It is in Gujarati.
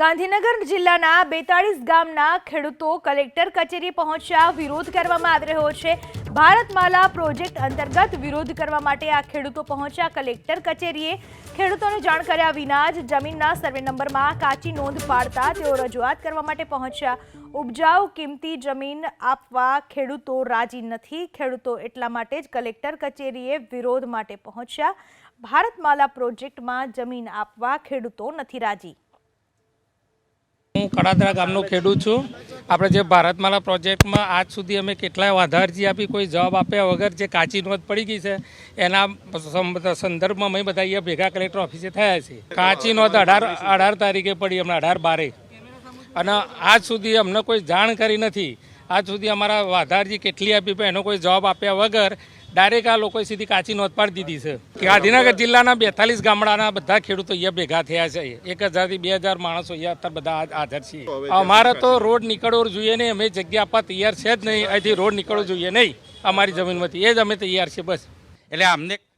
ગાંધીનગર જિલ્લાના બેતાળીસ ગામના ખેડૂતો કલેક્ટર કચેરી પહોંચ્યા. વિરોધ કરવામાં આવી રહ્યો છે. ભારતમાલા પ્રોજેક્ટ અંતર્ગત વિરોધ કરવા માટે આ ખેડૂતો પહોંચ્યા. કલેક્ટર કચેરીએ ખેડૂતોને જાણ કર્યા વિના જ જમીનના સર્વે નંબરમાં કાચી નોંધ પાડતા તેઓ રજૂઆત કરવા માટે પહોંચ્યા. ઉપજાઉ કિંમતી જમીન આપવા ખેડૂતો રાજી નથી. ખેડૂતો એટલા માટે જ કલેક્ટર કચેરીએ વિરોધ માટે પહોંચ્યા. ભારતમાલા પ્રોજેક્ટમાં જમીન આપવા ખેડૂતો નથી રાજી. હું કડાદરા ગામનો ખેડૂત છું. આપણે જે ભારતમાલા પ્રોજેક્ટમાં આજ સુધી અમે કેટલાય વાધા અરજી આપી, કોઈ જવાબ આપ્યા વગર જે કાચી નોંધ પડી ગઈ છે, એના સંદર્ભમાં અમે બધા અહીંયા ભેગા કલેક્ટર ઓફિસે થયા છે કાચી નોંધ અઢાર અઢાર તારીખે પડી, હમણાં અઢાર બારે. અને આજ સુધી અમને કોઈ જાણ કરી નથી. આજ સુધી અમારા વાધારજી કેટલી આપી પણ એનો કોઈ જવાબ આપ્યા વગર ડાયરેક્ટ આ લોકોએ સીધી કાચી નોંધ પાડી દીધી છે. ગાંધીનગર જિલ્લાના બેતાલીસ ગામડાના બધા ખેડૂતો અહીંયા ભેગા થયા છે. એક હજારથી બે હજાર માણસો અહીંયા અત્યારે બધા હાજર છીએ અમારે તો રોડ નીકળવો જોઈએ નહીં. અમે જગ્યા આપવા તૈયાર છે જ નહીં. અહીંથી રોડ નીકળવો જોઈએ નહીં. અમારી જમીનમાંથી. એ જ અમે તૈયાર છીએ બસ. એટલે અમને